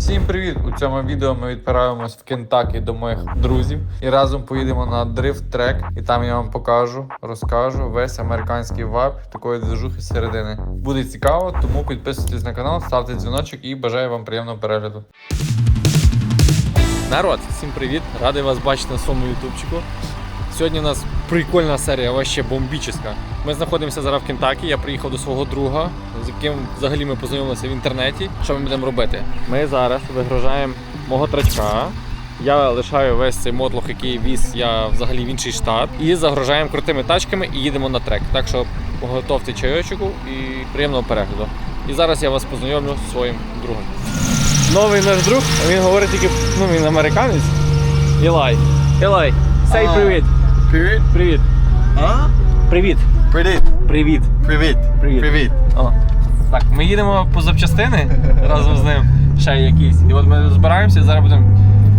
Всім привіт! У цьому відео ми відправимось в Кентакі до моїх друзів і разом поїдемо на дрифт трек. І там я вам покажу, розкажу весь американський вайб такої движухи середини. Буде цікаво, тому підписуйтесь на канал, ставте дзвіночок і бажаю вам приємного перегляду. Народ, всім привіт! Радий вас бачити на своєму ютубчику. Сьогодні у нас прикольна серія, вообще бомбічна. Ми знаходимося зараз в Кентакі. Я приїхав до свого друга, з яким взагалі ми познайомилися в інтернеті. Що ми будемо робити? Ми зараз вигружаємо мого трачка. Я лишаю весь цей мотлох, який віз я взагалі в інший штат, і загружаємо крутими тачками і їдемо на трек. Так що готовте чайочку і приємного перегляду. І зараз я вас познайомлю зі своїм другом. Новий наш друг, він говорить тільки, ну він американець. Ілай. Ілай, сей привіт. Привіт. Привіт. А? Привіт. Привіт. Привіт. Привіт. Привіт. Привіт. О. Так, ми їдемо по запчастини разом з ним ще якісь. І от ми збираємося, зараз будемо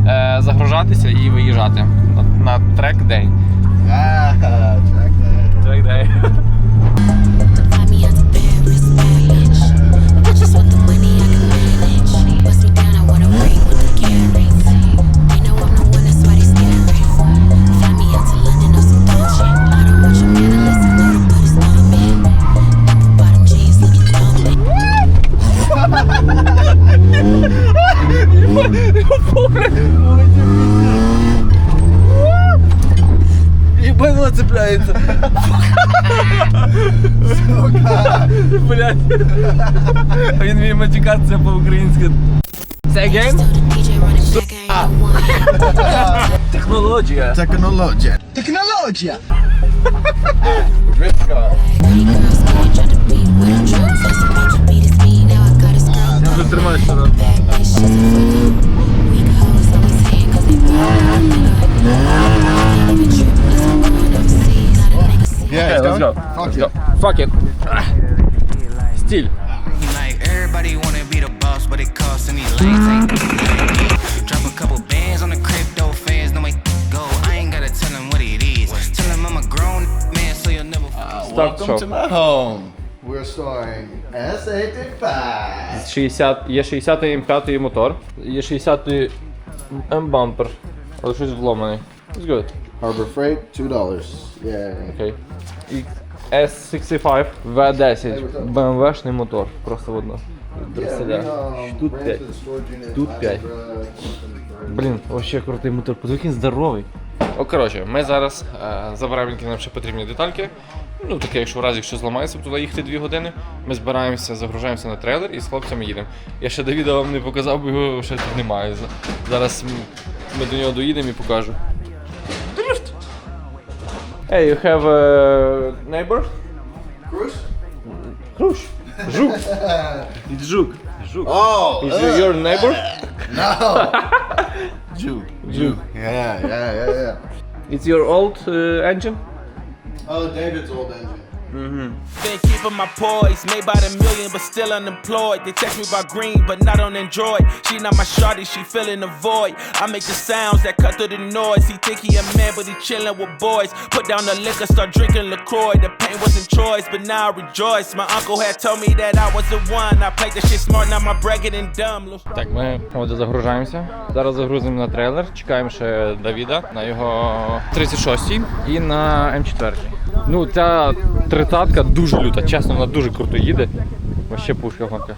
е, загружатися і виїжджати на, на трек день. А, так, так. Трек trip unless I'm going overseas. Got a nigga sick. Yeah, Okay, let's go. Fuck Let's it. go. Fuck it. Стиль. Welcome to my home. We're storing S85. 60, є 60-й М5 мотор, є 60-й М-бампер, але щось вломаний. It's good. Harbor Freight, $2. Yeah. Окей. І S65 V10, BMW-шний мотор, просто видно. Представляю. Тут 5. Тут п'ять. Блін, вообще крутий мотор, подивись, він здоровий. О, коротше, ми зараз е, забираємо які нам ще потрібні детальки. Ну, таке, якщо в разі якщо зламається, туди їхати 2 години. Ми збираємося, загружаємося на трейлер і з хлопцями їдемо. Я ще до відео вам не показав, бо його ще тут немає. Зараз ми до нього доїдемо і покажу. Дрифт! Hey, you have a neighbor? Cruise? Хрущ. Жук. It's жук. Жук. Oh! Is you your neighbor? No! Jew. Jew. Yeah, yeah, yeah, yeah. It's your old uh, engine? Oh, David's old engine. Been keeping my poise, made by the million, but still unemployed. They text me about green, but not on Android. She not my shorty, she filling the void. I make the sounds that cut through the noise. He think he a man, but he chilling with boys. Put down the liquor, start drinking LaCroix. The pain wasn't choice, but now I rejoice. My uncle had told me that I was the one. I played the shit smart, now my bragging and dumb. Так, ми отже загружаємося. Зараз загрузимо на трейлер. Чекаємо ще Давіда на його 36-й і на М4. Ну, ця тридцятка дуже люта, чесно, вона дуже круто їде. Вообще пушка гонка.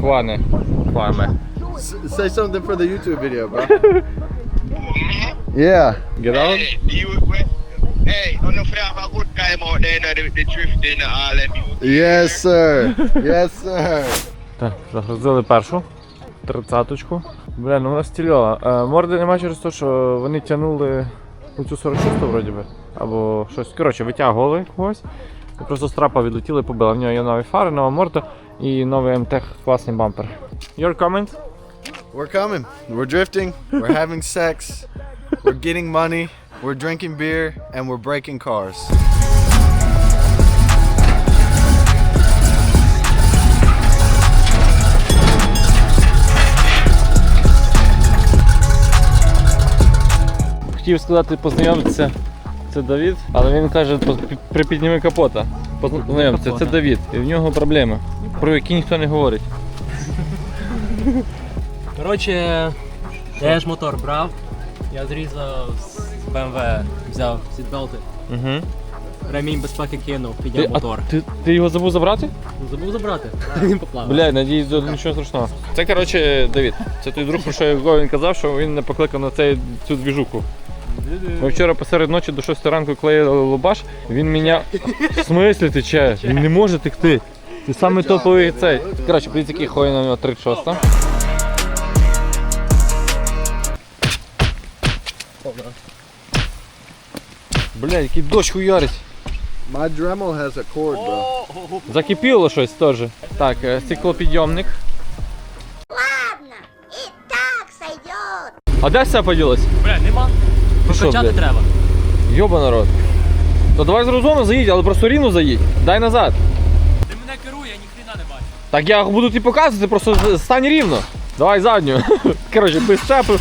Кване. Кваме. Say something for the YouTube video, bro. yeah. Get out? Hey, do you, hey, I don't know have a good time out there, the, the drifting and all them. You, Yes, sir. yes, sir. Так, загрузили першу тридцяточку. Бля, ну вона стільова. Е, морди нема через те, що вони тягнули цю 46-ту вроді би. Або щось. Коротше, витягували когось. І просто з трапа відлетіли і побили. В нього є нові фари, нова морта і новий МТ класний бампер. Your comment? We're coming. We're drifting. We're having sex. We're getting money. We're drinking beer. And we're breaking cars. Хотів сказати познайомитися. Це Давід, але він каже, «Поз- пі- припідніми капота. Познайомитися, це Давід. І в нього проблеми, про які ніхто не говорить. Коротше, я ж мотор брав, я зрізав з BMW, взяв сідбелти, Угу. ремінь безпеки кинув, підняв мотор. ти, ти його забув забрати? Забув забрати, він поплавав. Блядь, надіюсь, до нічого страшного. Це, коротше, Давід. Це той друг, про що він казав, що він не покликав на цей, цю двіжуху. Ми вчора посеред ночі до 6 ранку клеїли лобаш, він мене. В смислі тече? Він не може текти. Ти самий топовий цей. Коротше, подивіться, який хой на нього 36. Блядь, який дощ хуярить. My Dremel has a cord, bro. Закипіло щось теж. Так, е, стеклопідйомник. Ладно, и так сойдет. А де все поділось? Бля, нема. Що, Прокачати блядь? треба. Йоба народ. То давай з розумом заїдь, але просто рівно заїдь. Дай назад. Ти мене керує, я ніхрена не бачу. Так я буду тобі показувати, просто стань рівно. Давай задню. Коротше, без чепу.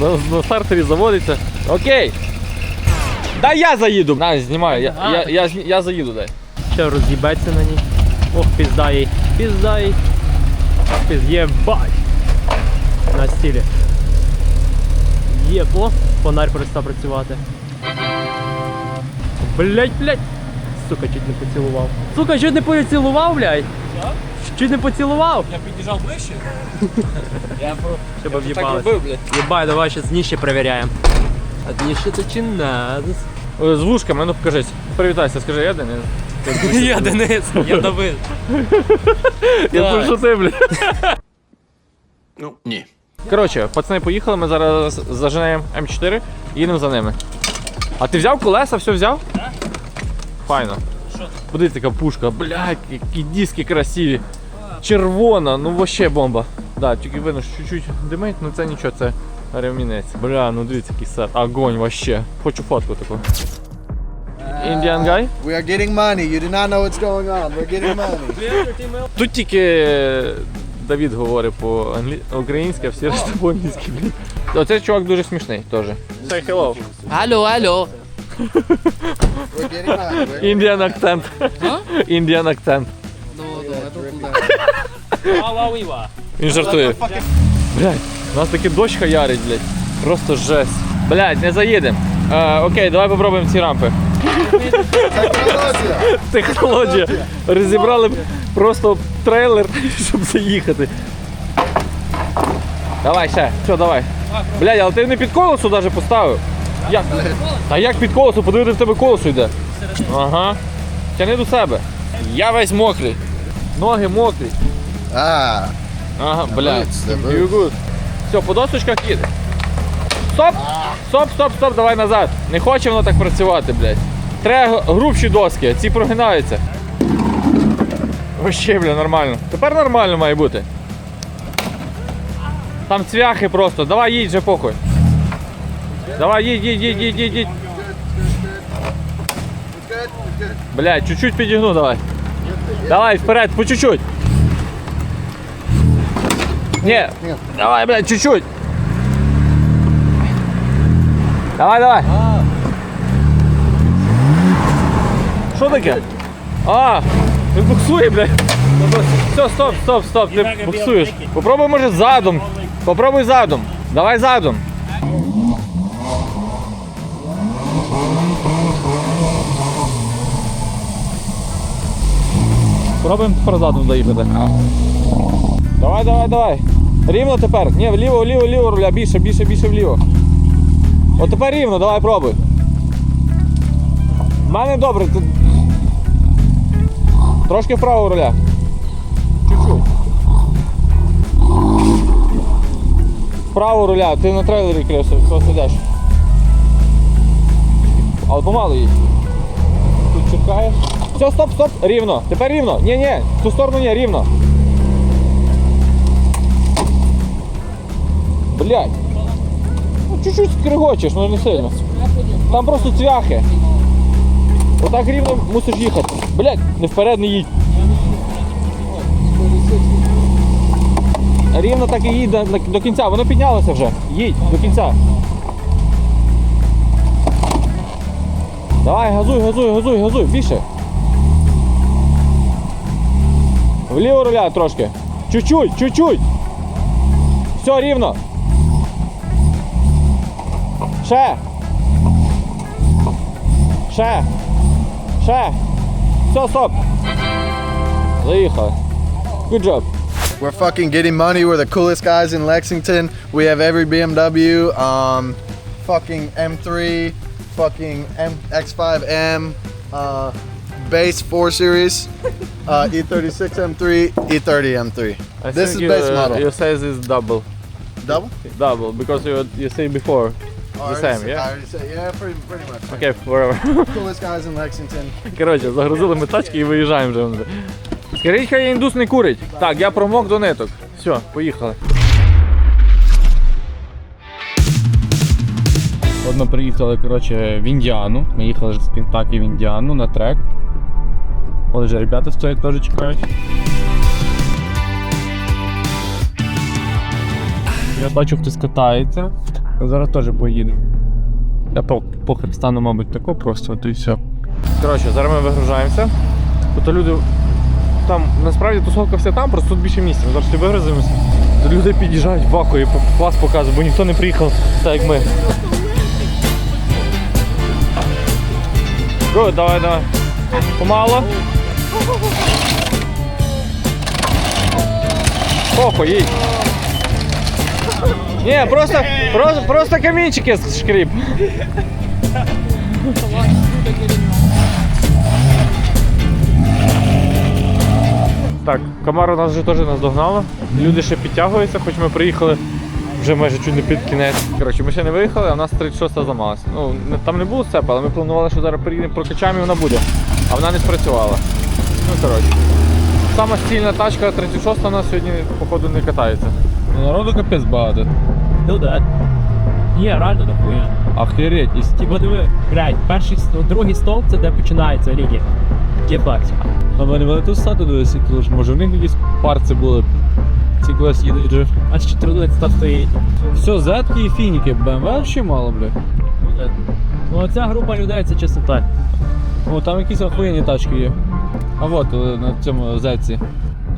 На, на стартері заводиться. Окей. Дай я заїду. На, знімаю. Я, я, я, я, я заїду дай. Ще роз'їбеться на ній. Ох, пізда їй. Пізда їй. Піз... Єбать. На стілі. Є, о, фонарь перестав працювати. Блять, блять. Сука, чуть не поцілував. Сука, чуть не поцілував, блядь. Чуть не поцілував. Я під'їжджав ближче. Я про... Щоб в'їбалось. блядь. Єбай, давай ще дніще перевіряємо. А дніще це чи надо? З вушками, ну покажись. Привітайся, скажи, я Денис. Я Денис, я Давид. Я Так. пошути, блядь. Ну, ні. Коротше, пацани поїхали, ми зараз заженемо М4 і їдемо за ними. А ти взяв колеса, все взяв? Так. Файно. Що? Подивись, така пушка, блядь, які диски красиві. Червона, ну вообще бомба. Да, тільки видно, що чуть-чуть димить, ну це нічого, це ремінець. Бля, ну дивіться, який сет. Огонь вообще. Хочу фотку таку. Indian guy? We are getting money. You do not know what's going on. We're getting money. Тут тільки е, Давід говорить по англі... українськи, а всі решта по англійськи, блін. Оцей чувак дуже смішний теж. Say hello. Алло, алло. Getting money. We're Indian accent. Він жартує. Блядь, у нас таки дощ хаярить, блядь. Просто жесть. Блядь, не заїдемо. Е, окей, давай попробуємо ці рампи. Technology. Технологія. Розібрали б просто трейлер, щоб заїхати. Давай ще. Все, давай. Блядь, але ти не під колесо навіть поставив. Як? Та як під колесо? Подивити, в тебе колесо йде. Ага. Тяни до себе. Я весь мокрий. Ноги мокрі. Ah. Ага, блядь. You good. Все, по досочках їде. Стоп! Стоп, стоп, стоп, давай назад. Не хоче воно так працювати, блядь. Треба грубші доски, ці прогинаються. Вообще, бля, нормально. Тепер нормально має бути. Там цвяхи просто. Давай їдь же похуй. Давай їдь, їдь, їдь, їдь, їдь, їдь. Блядь, чуть-чуть підігну давай. Давай, вперед, по чуть-чуть. Не, давай, блядь, чуть-чуть. Давай, давай. Що таке? А, Він буксує, блядь. Все, стоп, стоп, стоп, ти буксуєш. Попробуй, може, задом. Попробуй задом. Давай задом. Пробуємо тепер задом доїхати. Давай, давай, давай. Рівно тепер. Ні, вліво, вліво, вліво руля, більше, більше, більше вліво. От тепер рівно, давай пробуй. В мене добре. Трошки вправо руля. Чуть-чуть. Вправо руля, ти на трейлері крився, просто йдеш. Але помалу їдь. Тут чекаєш. Все, стоп, стоп, рівно. Тепер рівно. Ні, ні, в ту сторону ні, рівно. Блять. Ну, чуть-чуть скригочеш, ну не сильно. Там просто цвяхи. Отак рівно мусиш їхати. Блять, не вперед не їдь. Рівно так і їдь до, до кінця, воно піднялося вже. Їдь до кінця. Давай, газуй, газуй, газуй, газуй, більше. Вліво руля трошки. Чуть-чуть, чуть-чуть. Все, рівно. Ще. Ще. Ще. Все, стоп. Заїхали. Good job. We're fucking getting money. We're the coolest guys in Lexington. We have every BMW, um, fucking M3, fucking M- X5M, uh, base 4 series, uh, E36 M3, E30 M3. this is base model. You say this double. Double? Double, because you, you say before. Already same, yeah? Yeah, pretty, pretty much. Okay, forever. Coolest guys in Lexington. Коротше, загрузили ми тачки і виїжджаємо вже. Скажіть, хай індус не курить. Так, я промок до ниток. Все, поїхали. От ми приїхали коротше, в Індіану. Ми їхали з Кентакі в Індіану на трек. От вже ребята стоять теж чекають. Я бачу, хтось катається. Зараз теж поїдемо. Я по- поки встану, мабуть, тако просто, то і все. Коротше, зараз ми вигружаємося. Тобто люди. Там насправді тусовка вся там, просто тут більше місця. Ми зараз всі вигрузимося. То люди під'їжджають в ваку і клас показують, бо ніхто не приїхав так як ми. Good, давай, давай. Помало. Похуй, їдь. Ні, просто, просто, просто камінчики шкріп. Так, Камара нас вже теж наздогнала. Люди ще підтягуються, хоч ми приїхали вже майже чуть не під кінець. Коротше, ми ще не виїхали, а в нас 36 зламалася. Ну, там не було сцепа, але ми планували, що зараз приїдемо прокачаємо і вона буде. А вона не спрацювала. Ну, коротше. Сама стільна тачка 36 у нас сьогодні, походу, не катається. Ну, народу капець багато. Ну да. Є, реально дохуя. Охереть, і Типа диви, блядь, перший ст- другий стовп це де починається лінія. Єбать. А вони вони тут стати дивися, коли ж може в них якісь парці були. Ці колись їдуть вже. А з 14 стоїть. Все, зетки і фініки, БМВ ще мало, бля. Ну оця група людей це чисто так. О, там якісь охуєнні тачки є. А от е, на цьому зетці.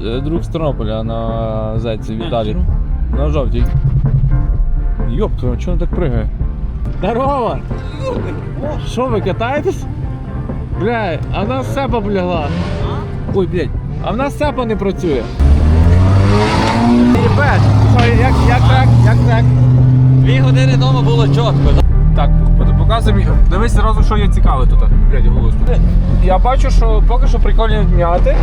Е, Друг з Тернополя на зетці Віталій. На жовтій. Йоп, твою, чого він так пригає? Здорово! Що ви катаєтесь? Бля, а в нас сепа полягла. Ой, блядь, а в нас сепа не працює. Ребят, що, як, як так? Як так? Дві години вдома було чітко. Так, показуй мені. Дивись одразу, що є цікаве тут. Блядь, голос. Я бачу, що поки що прикольні м'яти.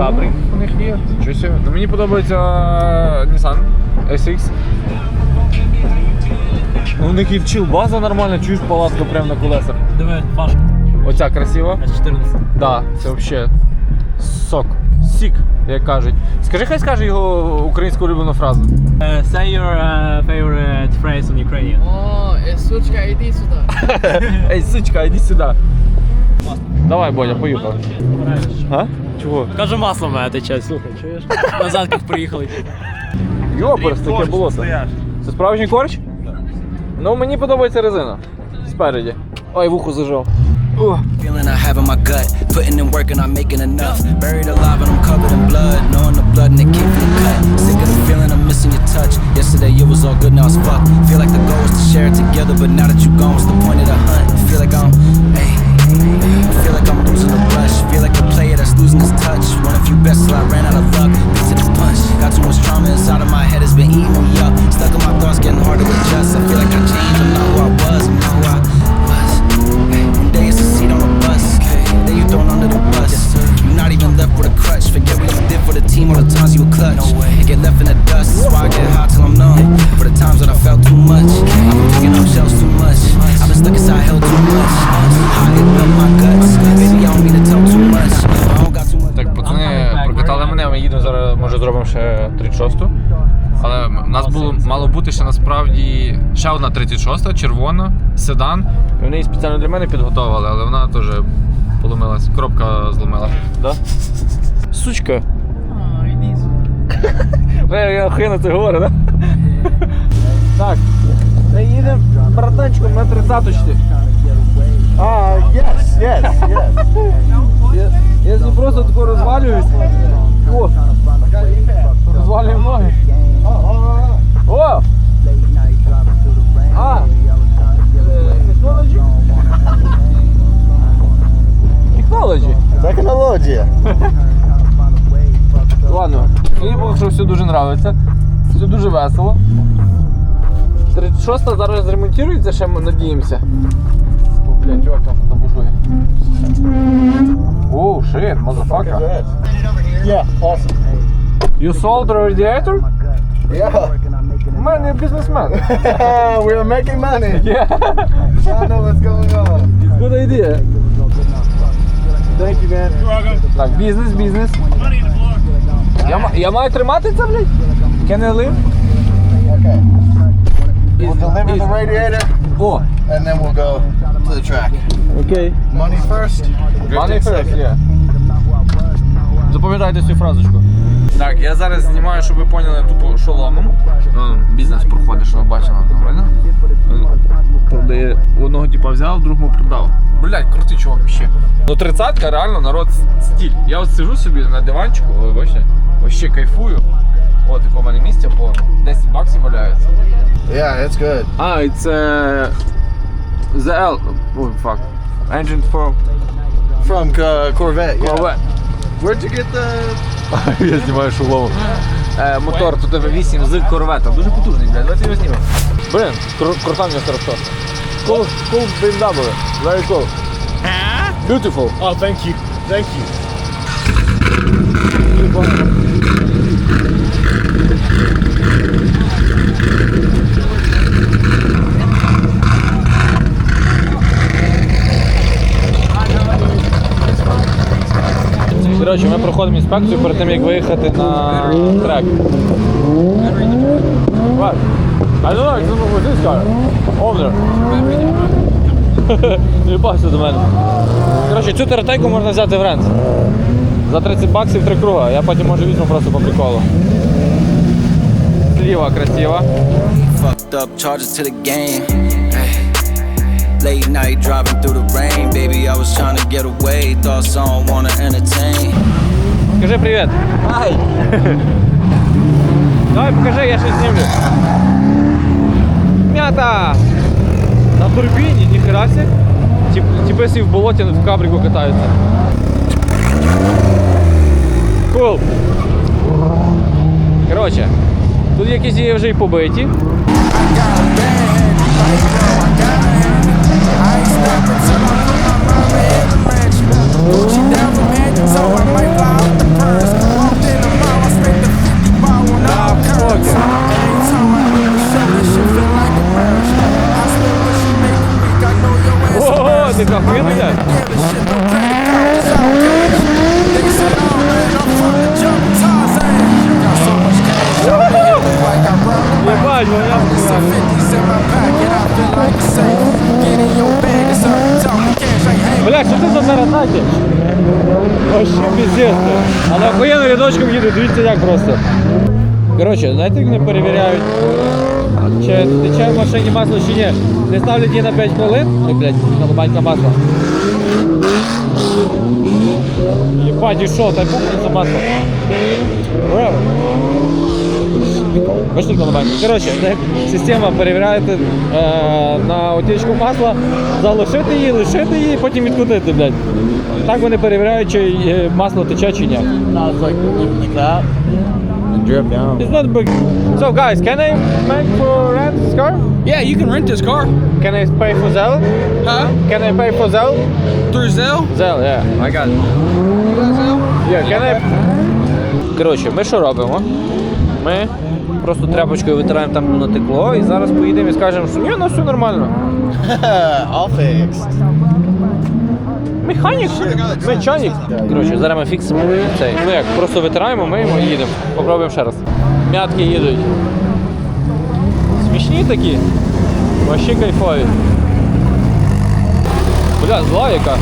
Кабрик у них є. Щось. Ну, мені подобається е, Nissan SX. Ну, у них і чил-база нормальна, чуєш палатка прямо на колесах. Диви, Пашка, Оця красива. С14. Да, це взагалі сок. Сік, як кажуть. Скажи, хай скаже його українську улюблену фразу. Uh, say your uh, favorite phrase in Ukrainian. О, е, сучка, іди сюди. Ей, сучка, іди сюди. Давай, Боня, поїхали. А? Чого? Кажу масло має тече, слухай, чуєш? Назад як приїхали. Йоперс, таке було. Це справжній корч? Ну, мені подобається резина. Спереді. Ой, вухо зажав. Feeling I have in my gut. Putting in work and I'm making enough. Buried alive and I'm covered in blood. Knowing the blood and it came from the cut. Sick of the feeling I'm missing your touch. Yesterday it was all good, now it's fucked. Feel like the goal was to share it together, but now that you gone, what's the point of the hunt? Feel like I'm, hey, feel like I'm losing the rush. Feel like a player that's losing his touch. One of few bets till I ran out of luck. Beat to the punch. Got too much trauma inside of my head, it's been eating me up. Stuck in my thoughts, getting harder to adjust. I feel like I changed, I'm not who I was, I'm not who I насправді ще одна 36-та, червона, седан. І вони її спеціально для мене підготували, але вона теж поломилась. Коробка зломила. Да? Сучка. А, іди. Я охуєнно це говорю, да? Так. Ми їдемо братанчиком на 30-ті. Ah, yes, yes, yes. Я, просто тако розвалююсь. О, технологія. Ладно, мені було, що все дуже подобається. Все дуже весело. 36 зараз ремонтується, ще ми надіємося. О, блядь, чувак там що-то бушує. Оу, шит, мазафака. Yeah, awesome. You sold the radiator? Yeah. Man, you're a businessman. We're making money. Yeah. I know what's going on. Good idea. Thank you, man. Так, бізнес, бізнес. Я, ма- я маю тримати це, блядь? Can I live? Okay. We'll deliver the radiator О, and then we'll go to the track. окей. Money first. Money first, yeah. Запам'ятайте цю фразочку. Так, я зараз знімаю, щоб ви поняли тупо шоломом. Ну, Бізнес проходить, що ви бачили, там? Типа взяв, другому продав. Блять, крутий чувак ще. Ну тридцатка реально народ стіль. Я от сижу собі на диванчику, ви бачите, вообще кайфую. От таке у мене місце по 10 баксів валяється. Yeah, it's good. А, і це ZL. Ой, fuck. Engine for From uh, Corvette. Yeah. Corvette. Where'd you get the? Я знімаю шолом. Е, мотор тут V8 з корвета. Дуже потужний, блядь. Давайте його знімемо. Блін, кру- крута мені 46. Cool, cool BMW. Very cool. Beautiful. Oh, thank you. Thank you. Коротше, ми проходимо інспекцію перед тим, як виїхати на трек. What? I don't know, it's not with this car. Over there. Не бачите до мене. Коротше, цю теретейку можна взяти в рент. За 30 баксів три круга. Я потім може візьму просто по приколу. Зліва красиво. Fucked up charges to the game. Late night driving through the rain. Baby, I was trying to get away. Thoughts I don't wanna entertain. Скажи привіт. Ай. Давай покажи, я щось знімлю. Мята! На турбіні, ніхера сі. Тип, типи сі в болоті в кабрику катаються. Кул. Коротше, тут якісь є вже і побиті. Ого, ти Коротше, не перевіряють, чи тече в машині масло чи ні. Не ставлять її на 5 хвилин. Ой, блядь, колобанька масла. Єбать, і що, та пукнеться масло. Бачите, колобанька. Коротше, система перевіряє е, на утічку масла, заглушити її, лишити її, потім відкрутити, блядь. Так вони перевіряють, чи е, масло тече чи ні. Drip down. It's not big. So guys, can I make for rent this car? Yeah, you can rent this car. Can I pay for Zelle? Huh? Can I pay for Zelle? Through Zelle? Zelle, yeah. I got it. You got Zelle? Yeah, can I... Коротше, ми що робимо? Ми просто тряпочкою витираємо там натекло і зараз поїдемо і скажемо, що ні, ну все нормально. All fixed. Механік? Механік? Коротше, зараз ми фіксимо цей. Ну як, просто витираємо, миємо і їдемо. Попробуємо ще раз. М'ятки їдуть. Смішні такі. Вообще кайфові. Бля, зла яка.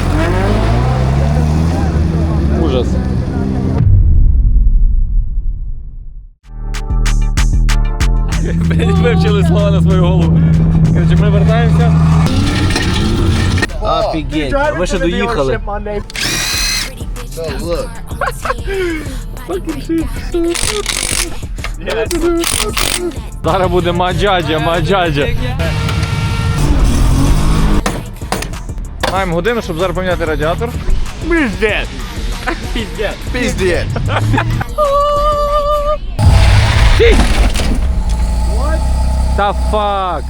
Ужас. Вивчили слова на свою голову. Коротше, ми вертаємося. Офігеть, ми ще доїхали. Зараз буде маджаджа, маджаджа. Маємо годину, щоб зараз поміняти радіатор. Pissed it. Стій! What? Та фак!